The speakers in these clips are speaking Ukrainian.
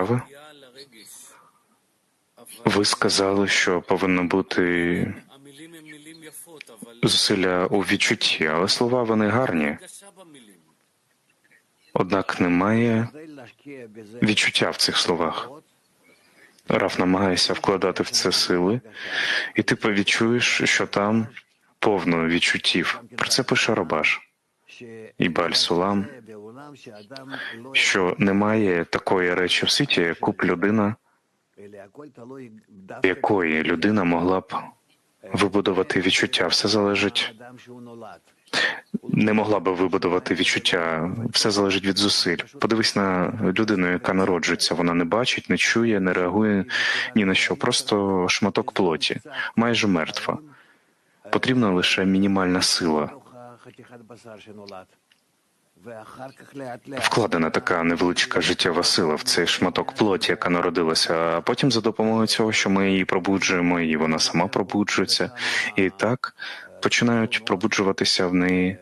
справи. Ви сказали, що повинно бути зусилля у відчутті, але слова вони гарні. Однак немає відчуття в цих словах. Раф намагається вкладати в це сили, і ти відчуєш, що там повно відчуттів. Про це пише Робаш. І Баль Сулам, що немає такої речі в світі, яку б людина, якої людина могла б вибудувати відчуття. Все залежить, не могла би вибудувати відчуття. Все залежить від зусиль. Подивись на людину, яка народжується. Вона не бачить, не чує, не реагує ні на що. Просто шматок плоті, майже мертва. Потрібна лише мінімальна сила. Вкладена така невеличка життєва сила в цей шматок плоті, яка народилася. А потім за допомогою цього, що ми її пробуджуємо, і вона сама пробуджується, і так починають пробуджуватися в неї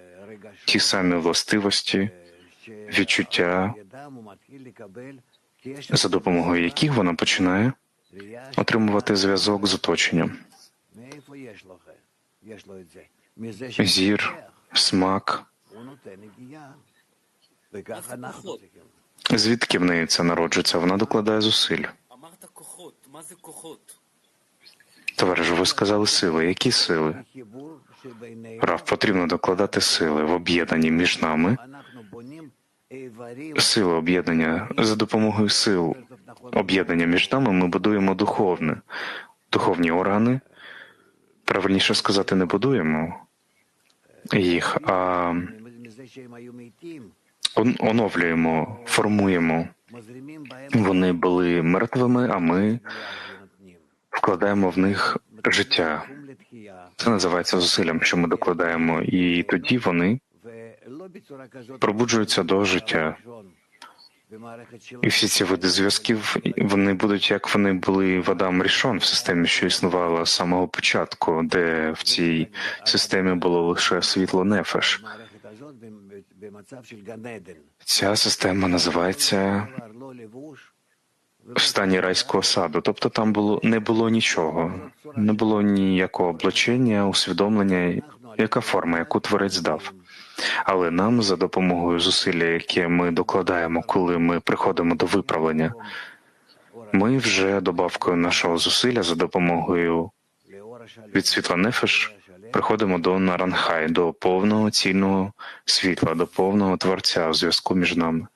ті самі властивості, відчуття, за допомогою яких вона починає отримувати зв'язок з оточенням. Зір, смак. Звідки в неї це народжується? Вона докладає зусиль. Товариш, ви сказали сили. Які сили? Прав потрібно докладати сили в об'єднанні між нами. Сили об'єднання за допомогою сил об'єднання між нами ми будуємо духовне, духовні органи. Правильніше сказати, не будуємо їх, а оновлюємо, формуємо. Вони були мертвими, а ми вкладаємо в них життя. Це називається зусиллям, що ми докладаємо, і тоді вони пробуджуються до життя. І всі ці види зв'язків вони будуть як вони були в Адам Рішон в системі, що існувала з самого початку, де в цій системі було лише світло нефеш. Ця система називається в стані райського саду. Тобто там було не було нічого, не було ніякого облачення, усвідомлення, яка форма, яку творець дав. Але нам за допомогою зусилля, яке ми докладаємо, коли ми приходимо до виправлення, ми вже добавкою нашого зусилля за допомогою від світла нефеш приходимо до Наранхай, до повного цільного світла, до повного творця у зв'язку між нами.